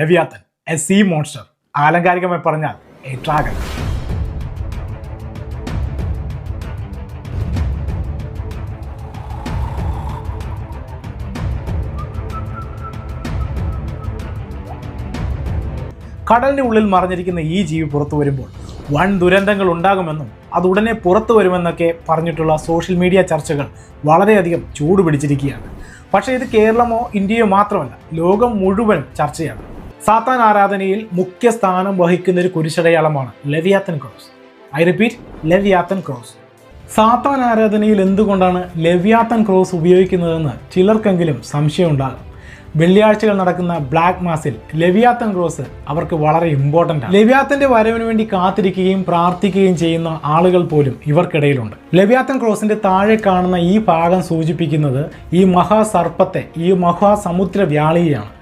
ലവിയാത്തൻ a sea monster ആലങ്കാരികമായി പറഞ്ഞാൽ a dragon. കടലിന്റെ ഉള്ളിൽ മറഞ്ഞിരിക്കുന്ന ഈ ജീവി പുറത്തു വരുമ്പോൾ വൻ ദുരന്തങ്ങൾ ഉണ്ടാകുമെന്നും അത് ഉടനെ പുറത്തു വരുമെന്നൊക്കെ പറഞ്ഞിട്ടുള്ള സോഷ്യൽ മീഡിയ ചർച്ചകൾ വളരെയധികം ചൂടുപിടിച്ചിരിക്കുകയാണ്. പക്ഷേ ഇത് കേരളമോ ഇന്ത്യയോ മാത്രമല്ല ലോകം മുഴുവൻ ചർച്ചയാണ്. സാത്താൻ ആരാധനയിൽ മുഖ്യ സ്ഥാനം വഹിക്കുന്ന ഒരു കുരിശടയാളമാണ് Leviathan cross. I repeat Leviathan cross. സാത്താൻ ആരാധനയിൽ എന്തുകൊണ്ടാണ് ലവ്യാത്തൻ ക്രോസ് ഉപയോഗിക്കുന്നതെന്ന് ചിലർക്കെങ്കിലും സംശയമുണ്ടാകും. വെള്ളിയാഴ്ചകൾ നടക്കുന്ന ബ്ലാക്ക് മാസിൽ ലവ്യാത്തൻ ക്രോസ് അവർക്ക് വളരെ ഇമ്പോർട്ടന്റ് ആണ്. ലവ്യാത്തന്റെ വരവിന് വേണ്ടി കാത്തിരിക്കുകയും പ്രാർത്ഥിക്കുകയും ചെയ്യുന്ന ആളുകൾ പോലും ഇവർക്കിടയിലുണ്ട്. ലവ്യാത്തൻ ക്രോസിന്റെ താഴെ കാണുന്ന ഈ ഭാഗം സൂചിപ്പിക്കുന്നത് ഈ മഹാസർപ്പത്തെ ഈ മഹാസമുദ്ര വ്യാളിയെയാണ്